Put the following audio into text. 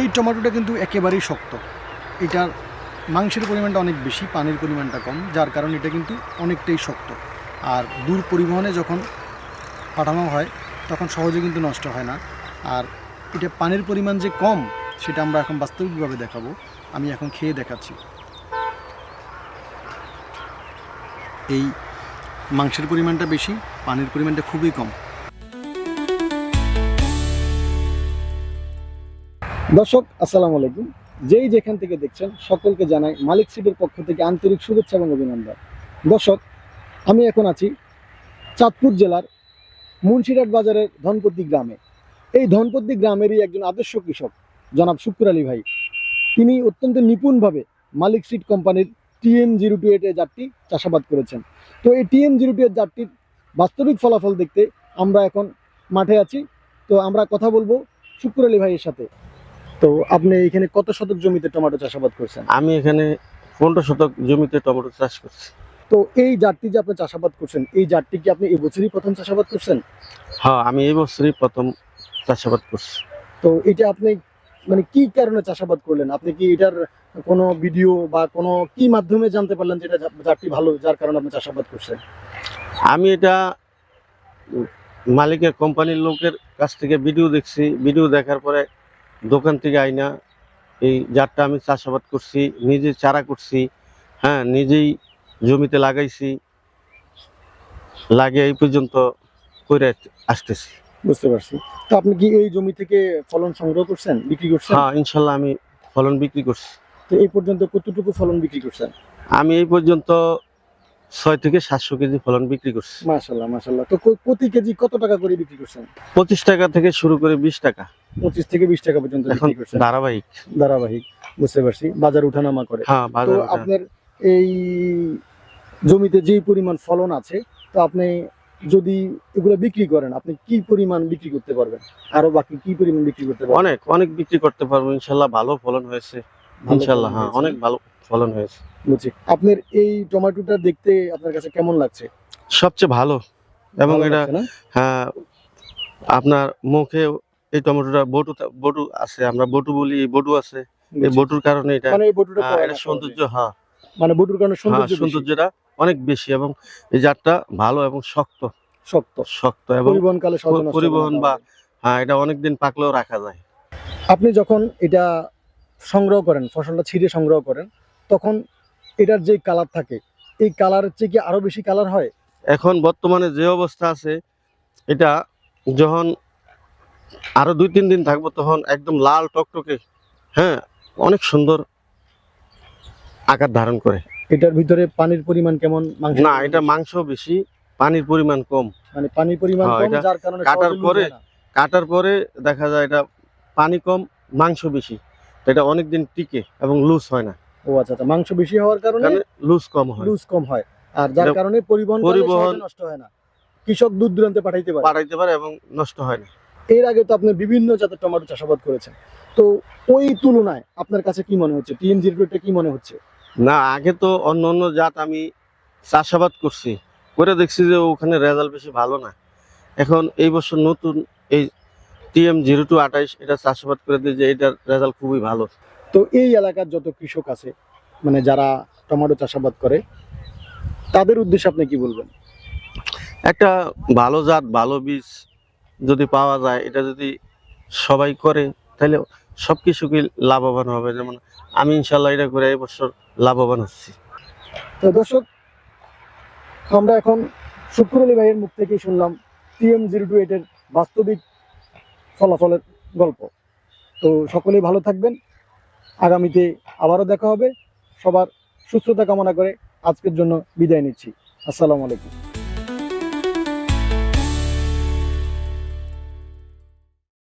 এই টমেটোটা কিন্তু একেবারেই শক্ত। এটার মাংসের পরিমাণটা অনেক বেশি, পানির পরিমাণটা কম, যার কারণে এটা কিন্তু অনেকটাই শক্ত। আর দূর পরিবহনে যখন পাঠানো হয়, তখন সহজে কিন্তু নষ্ট হয় না। আর এটা পানির পরিমাণ যে কম, সেটা আমরা এখন বাস্তবিকভাবে দেখাবো। আমি এখন খেয়ে দেখাচ্ছি। এই মাংসের পরিমাণটা বেশি, পানির পরিমাণটা খুবই কম। দর্শক, আসসালামু আলাইকুম। যেই যেখান থেকে দেখছেন, সকলকে জানাই মালিক সিটের পক্ষ থেকে আন্তরিক শুভেচ্ছা এবং অভিনন্দন। দর্শক, আমি এখন আছি চাঁদপুর জেলার মুন্সিরাট বাজারের ধনপতি গ্রামে। এই ধনপতি গ্রামেরই একজন আদর্শ কৃষক, জনাব শুক্র আলী ভাই। তিনি অত্যন্ত নিপুণভাবে মালিক সিট কোম্পানির টিএম জিরো টু এইট জাতটি চাষাবাদ করেছেন। তো এই টিএম জিরো টু এইট জাতটির বাস্তবিক ফলাফল দেখতে আমরা এখন মাঠে আছি। তো আমরা কথা বলব শুক্র আলী ভাইয়ের সাথে। তো আপনি এখানে কত শতক জমিতে টমেটো চাষাবাদ করছেন? আমি এখানে পনেরো শতক জমিতে টমেটো চাষ করছি। তো এই জাতটি যে আপনি চাষাবাদ করছেন এই জাতটি কি আপনি এবছরই প্রথম চাষাবাদ করছেন? হ্যাঁ আমি এই বছরই প্রথম চাষাবাদ করছি। তো এটা আপনি মানে কি কারণে চাষাবাদ করলেন? আপনি কি এটার কোনো ভিডিও বা কোনো কি মাধ্যমে জানতে পারলেন যে এটা জাতটি ভালো যার কারণে আপনি চাষাবাদ করছেন? আমি এটা মালিকের কোম্পানির লোকের কাছ থেকে ভিডিও দেখছি। ভিডিও দেখার পরে দোকান থেকে আইনা এই জারটা আমি চাষাবাদ করছি নিজে চারা করছি হ্যাঁ নিজেই জমিতে লাগাইছি লাগিয়ে এই পর্যন্ত করে আসতেছি। বুঝতে পারছি। তো আপনি কি এই জমি থেকে ফলন সংগ্রহ করছেন বিক্রি করছেন? হ্যাঁ ইনশাল্লাহ আমি ফলন বিক্রি করছি। তো এই পর্যন্ত কতটুকু ফলন বিক্রি করছেন? আমি এই পর্যন্ত ছয় থেকে সাতশো কেজি ফলন বিক্রি করছি। মাশাল্লাহ মাশাল্লাহ। তো প্রতি কেজি কত টাকা করে বিক্রি করছেন? পঁচিশ টাকা থেকে শুরু করে বিশ টাকা। পঁচিশ থেকে বিশ টাকা পর্যন্ত এখন ধারাবাহিক। ধারাবাহিক বুঝতে পারছি। বাজার উঠানামা করে। হ্যাঁ তো আপনার এই জমিতে যেই পরিমাণ ফলন আছে তো আপনি যদি এগুলো বিক্রি করেন আপনি কি পরিমাণ বিক্রি করতে পারবেন? আরও বাকি কি পরিমাণ বিক্রি করতে পারবেন? অনেক অনেক বিক্রি করতে পারব ইনশাল্লাহ ভালো ফলন হয়েছে। ইনশাল্লাহ হ্যাঁ অনেক ভালো ফলন হয়েছে। বুঝছি। আপনার এই টমেটোটা দেখতে আপনার কাছে কেমন লাগছে? সবচেয়ে ভালো। এবং এটা? হ্যাঁ আপনার মুখে এই টমেটোটা বটু বটু আছে আমরা বটু বলি এই বটু আছে। এই বটুর কারণে এটা মানে এই বটুটা হ্যাঁ, এটা সৌন্দর্য হ্যাঁ। মানে বটুর কারণে হ্যাঁ সৌন্দর্য। সৌন্দর্যটা অনেক বেশি এবং এই জাতটা ভালো এবং শক্ত। শক্ত। শক্ত এবং পরিবহন কালে সহজে নষ্ট হবে না পরিবহন বা হ্যাঁ এটা অনেকদিন পাকলেও রাখা যায়। আপনি যখন এটা সংগ্রহ করেন ফসলটা ছিঁড়ে সংগ্রহ করেন তখন এটার যে কালার থাকে এই কালারের চেয়ে কি আরও বেশি কালার হয়? এখন বর্তমানে যে অবস্থা আছে এটা যখন আরও দুই তিন দিন থাকব তখন একদম লাল টকটকে হ্যাঁ অনেক সুন্দর আকার ধারণ করে। এটার ভিতরে পানির পরিমাণ কেমন? না এটা মাংস বেশি পানির পরিমাণ কম। মানে পানির পরিমাণ হ্যাঁ, কম যার কারণে কাটার পরে কাটার পরে দেখা যায় এটা পানি কম মাংস বেশি। এটা অনেকদিন টিকে এবং লুজ হয় না। ও আচ্ছা আচ্ছা মাংস বেশি হওয়ার কারণে কারণে লুজ কম হয়। লুজ কম হয়। আর যার কারণে পরিবহন পরিবহন- নষ্ট হয় না। কৃষক দূর দূরান্তে পাঠাইতে পারে। পাঠাইতে পারে এবং নষ্ট হয় না। এর আগে তো আপনি বিভিন্ন জাতের টমেটো চাষাবাদ করেছেন। তো ওই তুলনায় আপনার কাছে কি মনে হচ্ছে? টিএম জিরোটা কি মনে হচ্ছে? না আগে তো অন্য অন্য জাত আমি চাষাবাদ করছি। করে দেখছি যে ওখানে রেজাল্ট বেশি ভালো না। এখন এই বছর নতুন এই টিএম জিরো টু আঠাইশ এটা চাষাবাদ করে দিয়ে যে এটার রেজাল্ট খুবই ভালো। তো এই এলাকার যত কৃষক আছে মানে যারা টমেটো চাষাবাদ করে তাদের উদ্দেশ্যে আপনি কি বলবেন? একটা ভালো জাত ভালো বীজ যদি পাওয়া যায়, এটা যদি সবাই করে, তাহলে সব কিছুকে লাভবান হবে? যেমন আমি ইনশাল্লাহ এটা করে এবছর লাভবান হচ্ছি। তো দর্শক, আমরা এখন শুক্র আলী ভাইয়ের মুখ থেকেই শুনলাম টিএম জিরো টু এইটের বাস্তবিক ফলাফলের গল্প। তো সকলেই ভালো থাকবেন। আগামীতে আবারও দেখা হবে। সবার সুস্থতা কামনা করে আজকের জন্য বিদায় নিচ্ছি। আসসালামু আলাইকুম।